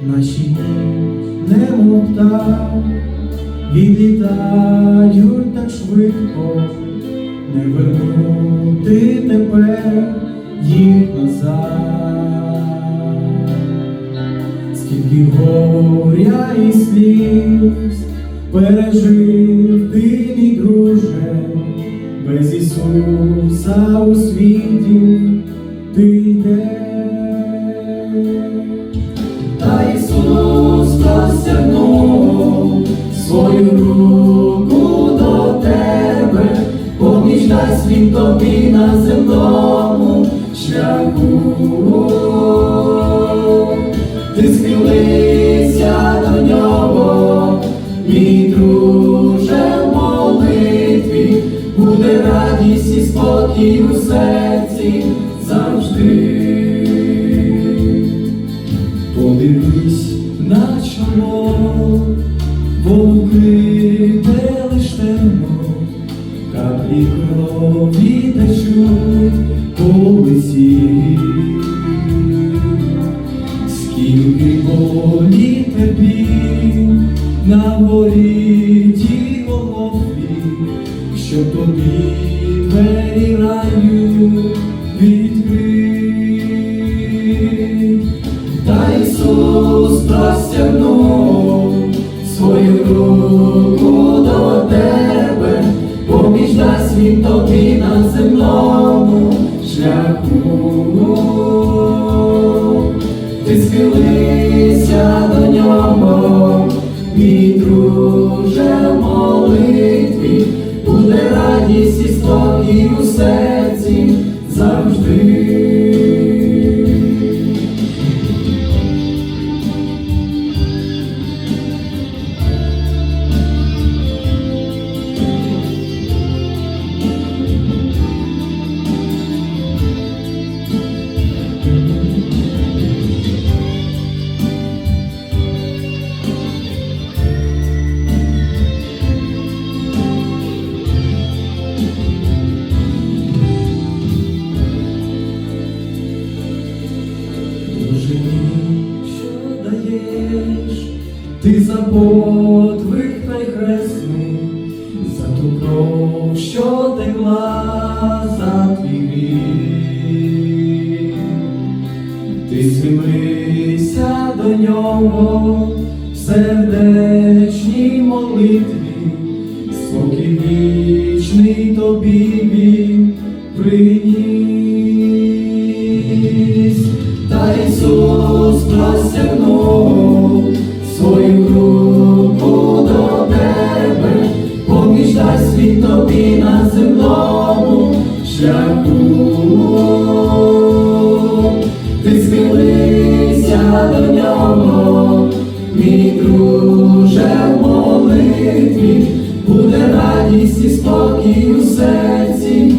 наші немов птах відлітають так швидко, не вернути тепер їх назад. Скільки горя і сліз пережив ти, мій друже, без Ісуса у світі ти йдеш. Дасть тобі на земному шляху. Ти схилися до нього, мій друже в молитві, буде радість і спокій у серці завжди. Подивись на чоло, вовки лиш темно, каплі крові течуть по лиці. Скільки болі тобі на горі ті Голгофі, що тобі двері раю відкрить. Та Ісус простягнув свою руку до тебе, він тобі на земному шляху. Ти схилися до нього, мій друже молитві, буде радість і спокій у ти за подвиг найхресний, за ту кров, що текла за твій гріх. Ти схилися до нього в сердечній молитві, спокій вічний тобі він приніс. Та Ісус простягнув він на земному шляху. Ти схилися до нього, мій друже в молитві, буде радість і спокій у серці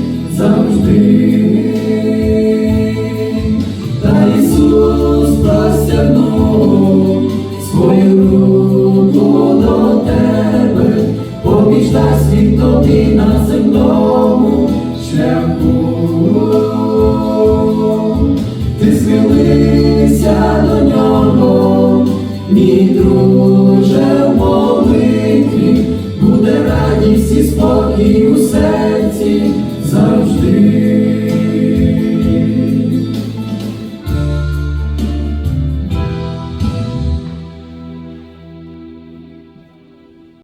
тобі на земному шляху. Ти схилися до нього, мій друже